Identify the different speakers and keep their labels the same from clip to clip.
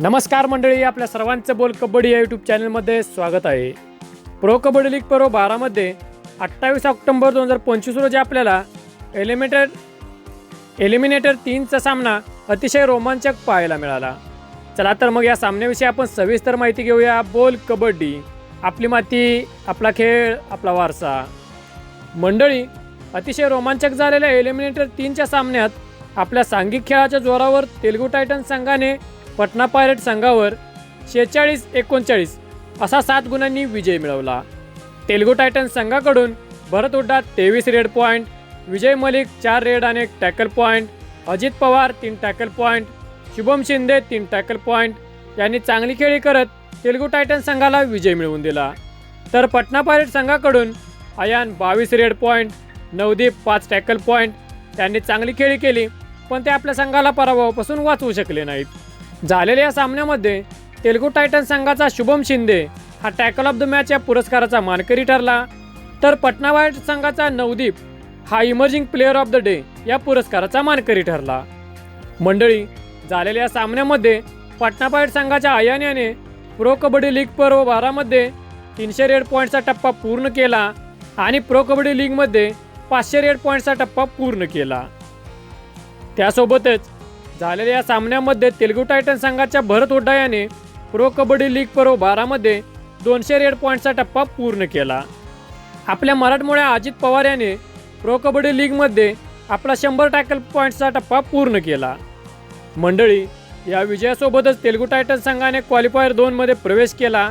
Speaker 1: नमस्कार मंडळी आपल्या सर्वांचं बोल कबड्डी या यूट्यूब चॅनलमध्ये स्वागत आहे. प्रो कबड्डी लीग पर्व बारामध्ये अठ्ठावीस ऑक्टोबर दोन हजार पंचवीस रोजी आपल्याला एलिमिनेटर एलिमिनेटर तीनचा सामना अतिशय रोमांचक पाहायला मिळाला. चला तर मग या सामन्याविषयी आपण सविस्तर माहिती घेऊया. बोल कबड्डी आपली माती आपला खेळ आपला वारसा. मंडळी अतिशय रोमांचक झालेल्या एलिमिनेटर तीनच्या सामन्यात आपल्या सांघिक खेळाच्या जोरावर तेलुगू टायटन संघाने पटना पायरेट संघावर शेहेचाळीस एकोणचाळीस असा सात गुणांनी विजय मिळवला. तेलगू टायटन संघाकडून भरत हुड्डा तेवीस रेड पॉईंट विजय मलिक चार रेड आणि एक टॅकल पॉईंट अजित पवार तीन टॅकल पॉईंट शुभम शिंदे तीन टॅकल पॉईंट यांनी चांगली खेळी करत तेलगू टायटन संघाला विजय मिळवून दिला. तर पटना पायरेट संघाकडून अयान बावीस रेड पॉईंट नवदीप पाच टॅकल पॉईंट त्यांनी चांगली खेळी केली पण ते आपल्या संघाला पराभवापासून वाचवू शकले नाहीत. झालेल्या या सामन्यामध्ये तेलुगू टायटन संघाचा शुभम शिंदे हा टॅकल ऑफ द मॅच या पुरस्काराचा मानकरी ठरला. तर पटना वाईट संघाचा नवदीप हा emerging player of the day या पुरस्काराचा मानकरी ठरला. मंडळी झालेल्या या सामन्यामध्ये पटना पायरेट संघाच्या अयान याने प्रो कबड्डी लीग पर्व बारामध्ये तीनशे रेड पॉईंटचा टप्पा पूर्ण केला आणि प्रो कबड्डी लीगमध्ये पाचशे रेड पॉईंटचा टप्पा पूर्ण केला. त्यासोबतच झालेल्या या सामन्यामध्ये तेलुगू टायटन संघाच्या भरत हुड्डा याने प्रो कबड्डी लीग पर्व बारामध्ये दोनशे रेड पॉईंटचा टप्पा पूर्ण केला. आपल्या मराठमोळ्या अजित पवार याने प्रो कबड्डी लीगमध्ये आपला शंभर टॅकल पॉईंटचा टप्पा पूर्ण केला. मंडळी या विजयासोबतच तेलुगू टायटन संघाने क्वालिफायर दोनमध्ये प्रवेश केला.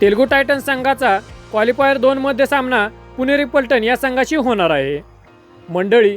Speaker 1: तेलुगू टायटन संघाचा क्वालिफायर दोनमध्ये सामना पुणेरी पलटण या संघाशी होणार आहे. मंडळी